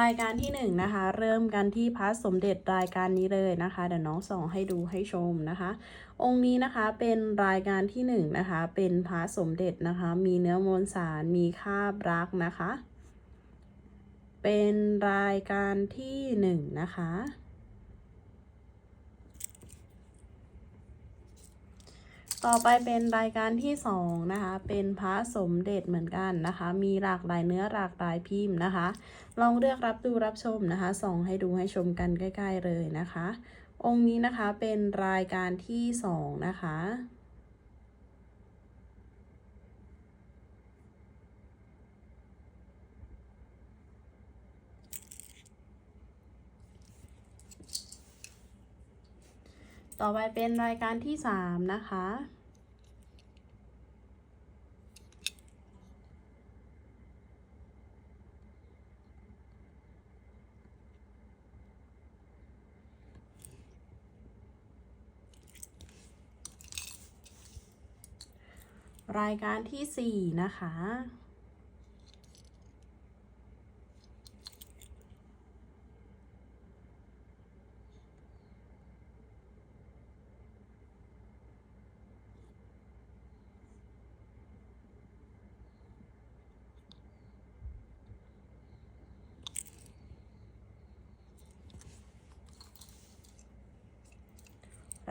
รายการที่หนึ่งนะคะ เริ่มกันที่พระสมเด็จรายการนี้เลยนะคะเดี๋ยวน้องส่องให้ดูให้ชมนะคะ องค์นี้นะคะเป็นรายการที่หนึ่งนะคะ เป็นพระสมเด็จนะคะ มีเนื้อมวลสารมีค่าบรักนะคะ เป็นรายการที่หนึ่งนะคะ ต่อไปเป็นรายการที่สองนะคะ เป็นพระสมเด็จเหมือนกันนะคะ มีหลากหลายเนื้อหลากหลายพิมพ์นะคะ ลองเลือกรับดูรับชมนะคะ ส่องให้ดูให้ชมกันใกล้ ๆเลยนะคะ องค์นี้นะคะเป็นรายการที่สองนะคะ ต่อไปเป็นรายการที่สามนะคะ รายการที่สี่นะคะ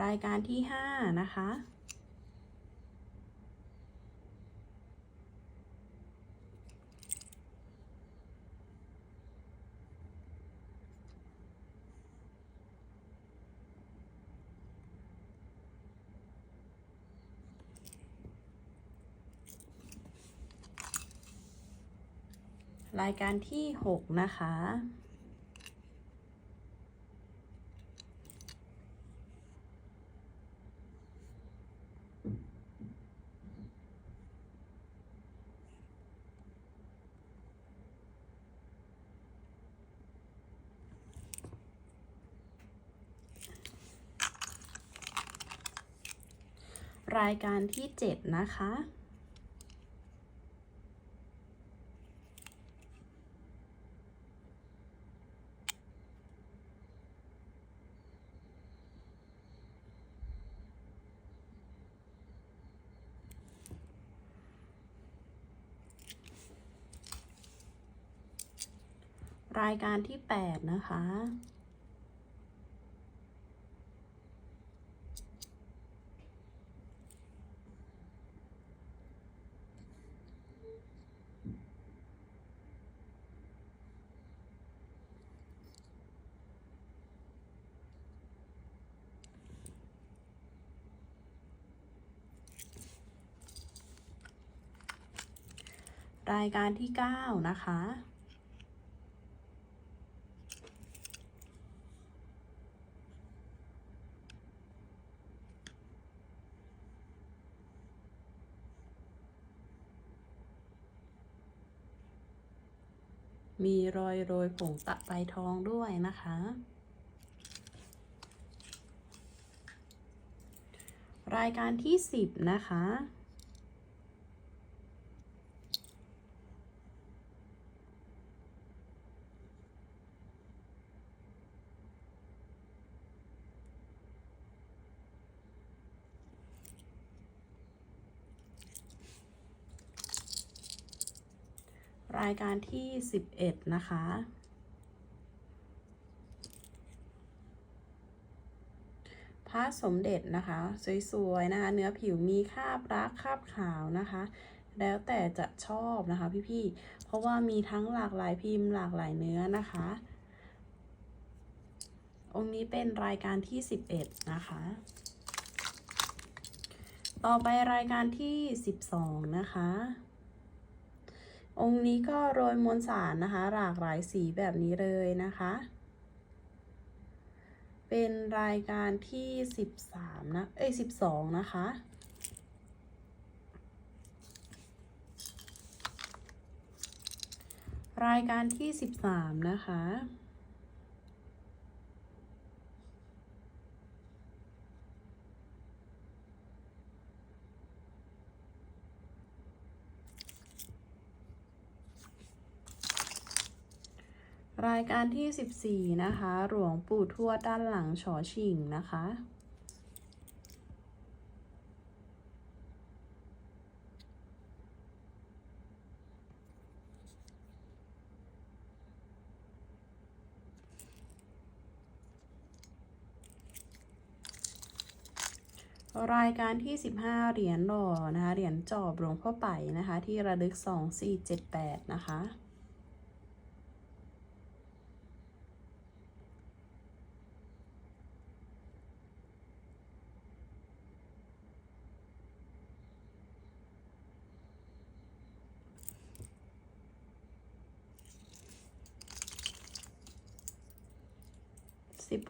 รายการที่ห้านะคะ รายการที่หกนะคะ รายการที่เจ็ดนะคะ รายการที่ 8 นะคะ รายการที่ 9 นะคะ มีรอยโรยผงตะไบทองด้วยนะคะ รายการที่ 10 นะคะ รายการที่ 11 นะคะ พระสมเด็จนะคะ สวยๆ นะคะ เนื้อผิวมีคราบรักคราบขาวนะคะ แล้วแต่จะชอบนะคะพี่ๆ เพราะว่ามีทั้งหลากหลายพิมพ์หลากหลายเนื้อนะคะ องค์นี้เป็นรายการที่ 11 นะคะ ต่อไปรายการที่ 12 นะคะ องค์นี้ก็โรยมวลสารนะคะ หลากหลายสีแบบนี้เลยนะคะ เป็นรายการที่ 13 นะ เอ้ย 12 นะคะ รายการที่ 13 นะคะ รายการที่ 14 นะคะ หลวงปู่ทวดด้านหลังฉอชิงนะคะ รายการที่ 15 เหรียญหล่อนะคะ เหรียญจอบหลวงพ่อไปนะคะ ที่ระลึก 2478 นะคะ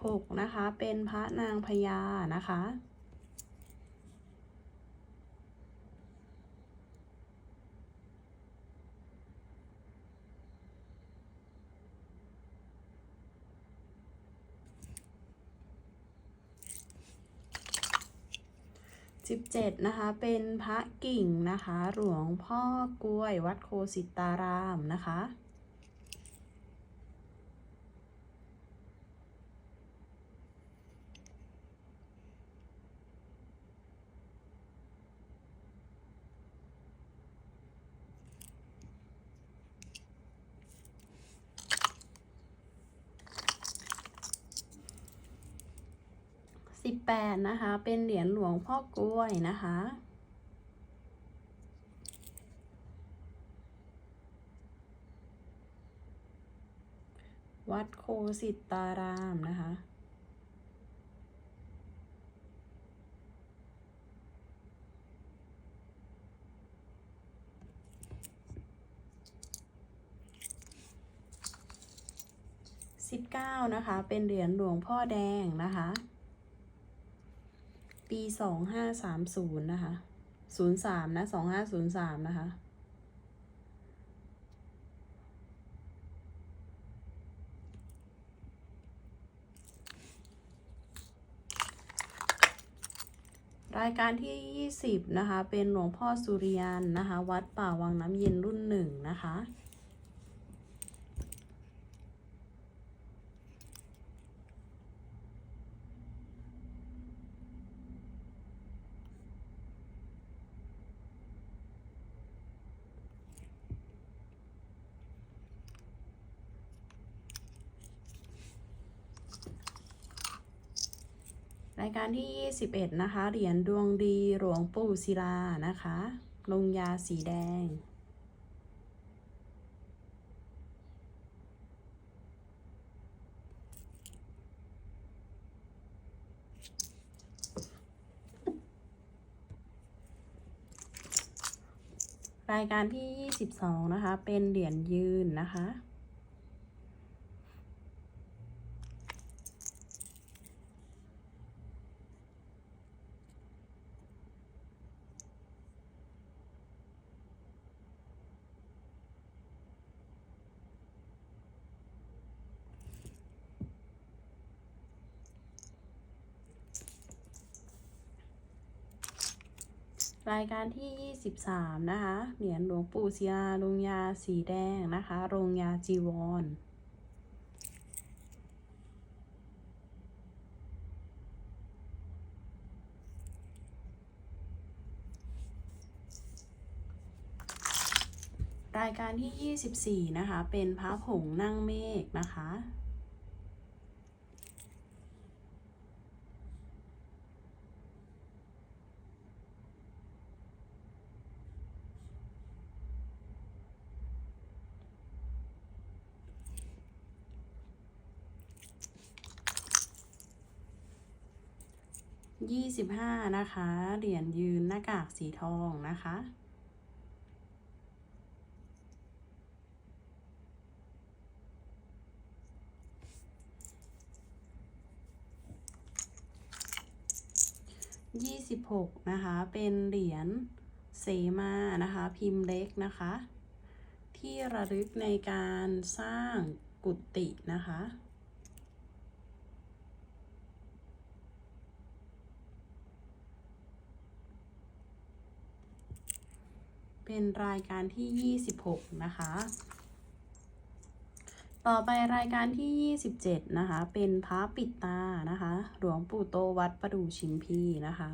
16 นะคะ เป็นพระนางพญานะคะ 17 นะคะ เป็นพระกิ่งนะคะ หลวงพ่อกล้วยวัดโคสิตารามนะคะ 8 นะคะ เป็นเหรียญหลวงพ่อกล้วยนะคะ วัดโคสิตารามนะคะ 19 นะคะ เป็นเหรียญหลวงพ่อแดงนะคะ ปี2530นะคะ03นะ2503นะคะ รายการที่20นะคะ เป็นหลวงพ่อสุริยันนะคะ วัดป่าวังน้ำเย็นรุ่นหนึ่งนะคะ รายการที่ 21 นะคะ เหรียญดวงดีหลวงปู่ศิลานะคะ ลงยาสีแดง รายการที่ 22 นะคะ เป็นเหรียญยืนนะคะ รายการที่ 23 นะคะเหรียญหลวงปู่ศิลาลงยาสีแดงนะคะลงยาจีวรรายการที่ 24 นะคะ เป็นพระผงนั่งเมฆนะคะ ยี่สิบห้านะคะ เหรียญยืนหน้ากากสีทองนะคะ ยี่สิบหกนะคะ เป็นเหรียญเสมานะคะ พิมพ์เล็กนะคะ ที่ระลึกในการสร้างกุฏินะคะ เป็นรายการที่ 26 นะคะ ต่อไปรายการที่ 27 นะคะ เป็นพระปิดตานะคะ หลวงปู่โตวัดประดู่ชิมพีนะคะ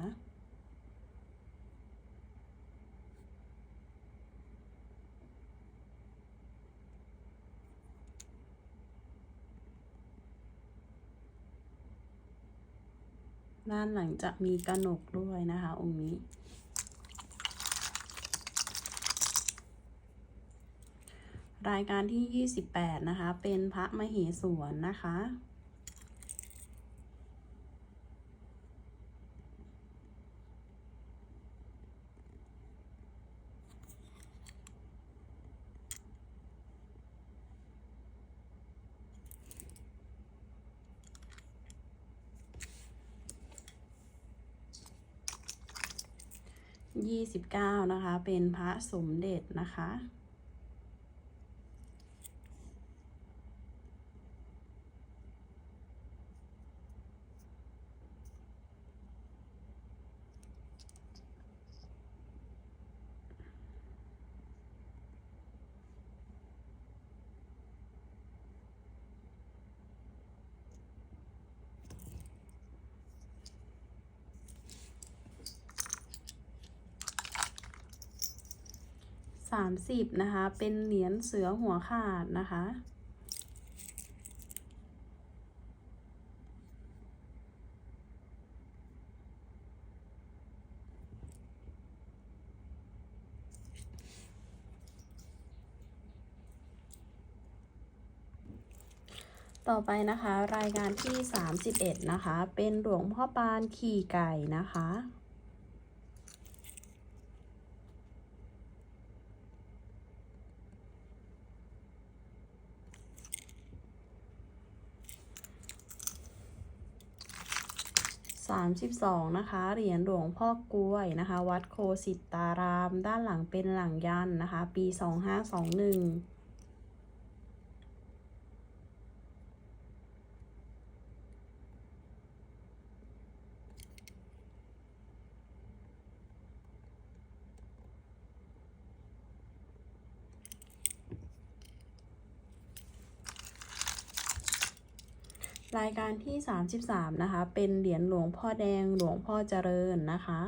ด้านหลังจะมีกระหนกด้วยนะคะ องค์นี้ รายการที่ 28 นะคะ เป็นพระมเหสวนนะคะ 29 นะคะ เป็นพระสมเด็จนะคะ สามสิบนะคะ เป็นเหรียญเสือหัวขาดนะคะต่อไปนะคะรายการที่ 31 นะคะ เป็นหลวงพ่อปานขี่ไก่นะคะ 32 นะคะ เหรียญหลวงพ่อกล้วยนะคะ วัดโคสิตาราม ด้านหลังเป็นหลังยันนะคะ ปี 2521 รายการที่ 33 นะคะ เป็นเหรียญหลวงพ่อแดงหลวงพ่อเจริญนะคะ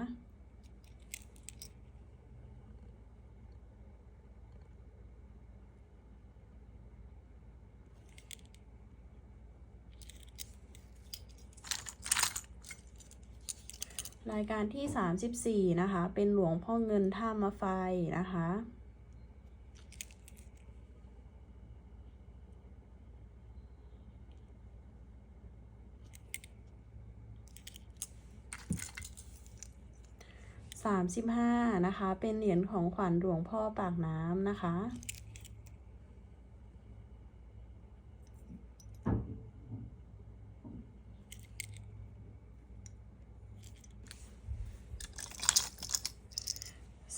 รายการที่ 34 นะคะ เป็นหลวงพ่อเงินท่ามะไฟนะคะ สามสิบห้านะคะ เป็นเหรียญของขวัญหลวงพ่อปากน้ำนะคะ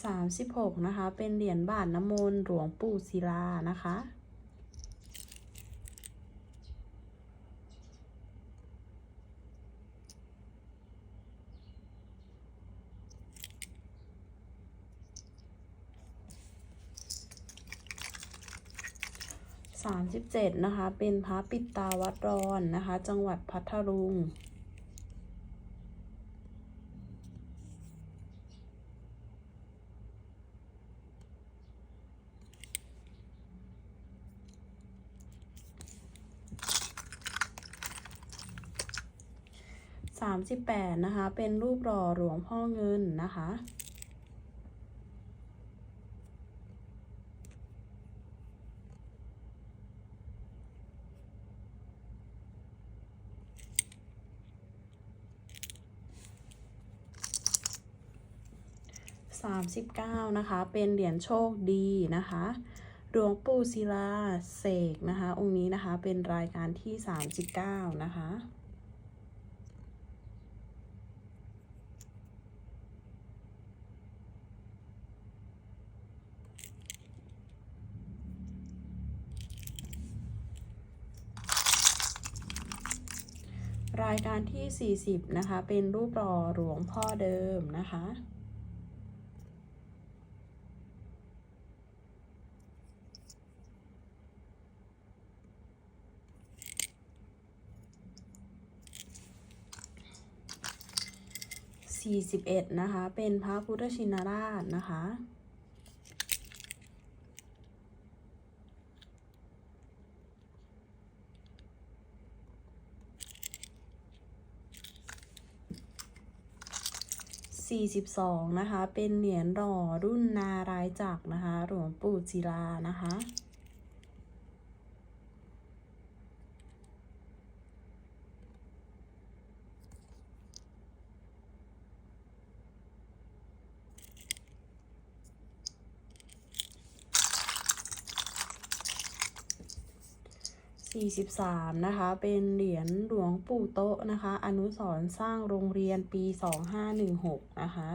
สามสิบหกนะคะ เป็นเหรียญบาทน้ำมนต์หลวงปู่ศิลานะคะ สามสิบเจ็ดนะคะ เป็นพระปิดตาวัดรอนนะคะ จังหวัดพัทลุงสามสิบแปดนะคะ เป็นรูปหล่อหลวงพ่อเงินนะคะ สามสิบเก้านะคะ เป็นเหรียญโชคดีนะคะ หลวงปู่ศิลาเสกนะคะ องค์นี้นะคะเป็นรายการที่สามสิบเก้านะคะรายการที่ 40 นะคะ เป็นรูปหล่อหลวงพ่อเดิมนะคะ 41 นะคะ เป็นพระพุทธชินราชนะคะ42นะคะ เป็นเหรียญหล่อรุ่นนารายจักรนะคะ หลวงปู่ศิลานะคะ 43 นะคะ เป็นเหรียญหลวงปู่โตะนะคะ อนุสรสร้างโรงเรียนปี 2516 นะคะ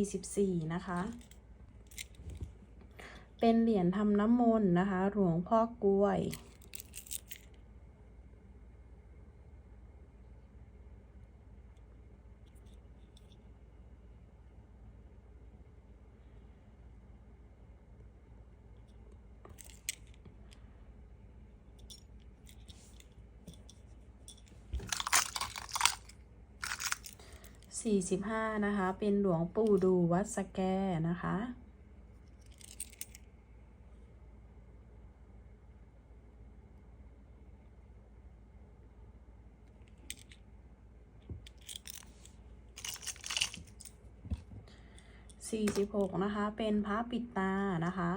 44นะคะ เป็นเหรียญทำน้ำมนต์นะคะ หลวงพ่อกล้วย 45 นะคะ เป็นหลวงปู่ดูวัดสแกนะคะ 46 นะคะ เป็นพระปิดตานะคะ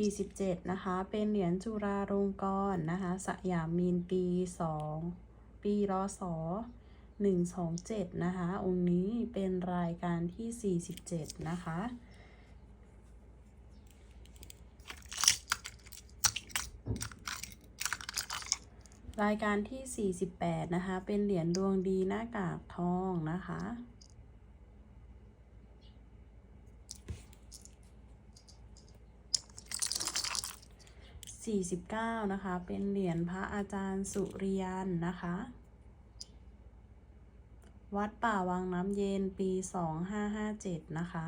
47 นะคะ เป็นเหรียญจุฬาลงกรณ์นะคะ สยามมีนปี 2 ปีรศ127 นะคะ องค์นี้เป็นรายการที่ 47 นะคะ รายการที่ 48 นะคะ เป็นเหรียญดวงดีหน้ากากทองนะคะ 49 นะคะ เป็นเหรียญพระอาจารย์สุริยันนะคะ วัดป่าวังน้ำเย็นปี 2557 นะคะ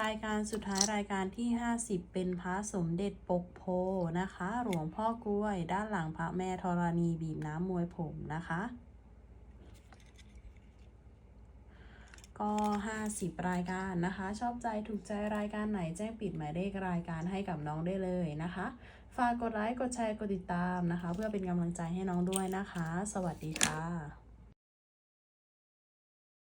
รายการสุดท้ายรายการที่ 50 เป็นพระสมเด็จปกโพนะคะ หลวงพ่อกล้วยด้านหลังพระแม่ธรณีบีบน้ำมวยผมนะคะ ก็ 50 รายการนะคะ ชอบใจถูกใจรายการไหนแจ้งปิดหมายเลขรายการให้กับน้องได้เลยนะคะ ฝากกดไลค์กดแชร์กดติดตามนะคะ เพื่อเป็นกำลังใจให้น้องด้วยนะคะ สวัสดีค่ะ